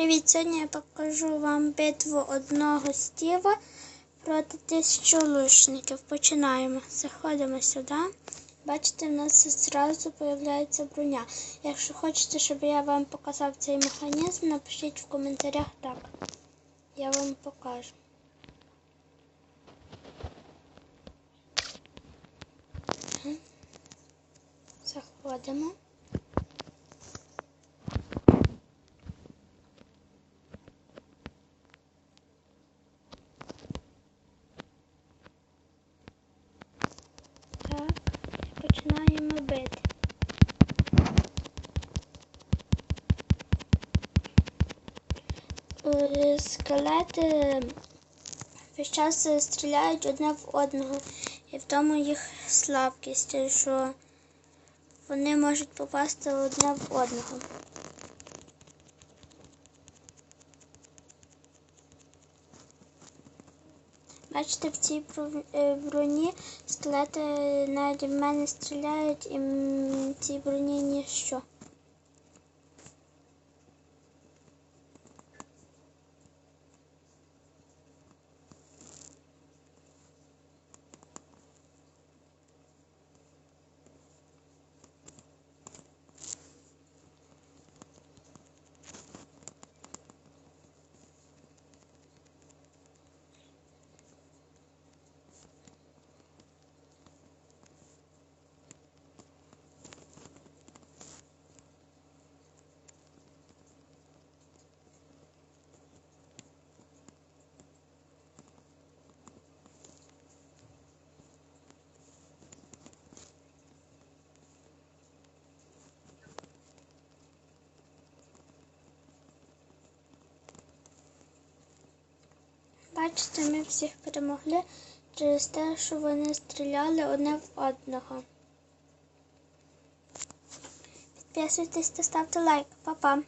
Привіт! Сьогодні я покажу вам битву одного Стіва проти тисячі лучників. Починаємо. Заходимо сюди. Бачите, в нас зразу з'являється броня. Якщо хочете, щоб я вам показав цей механізм, напишіть в коментарях так. Я вам покажу. Заходимо. Так, починаємо бити. Е, Скелети весь час стріляють одне в одного, і в тому їх слабкість, що вони можуть попасти одне в одного. Бачите, в цій е, броні скелети навіть в мене стріляють і в цій броні ніщо. Бачите, ми всіх перемогли через те, що вони стріляли одне в одного. Підписуйтесь та ставте лайк. Па-па!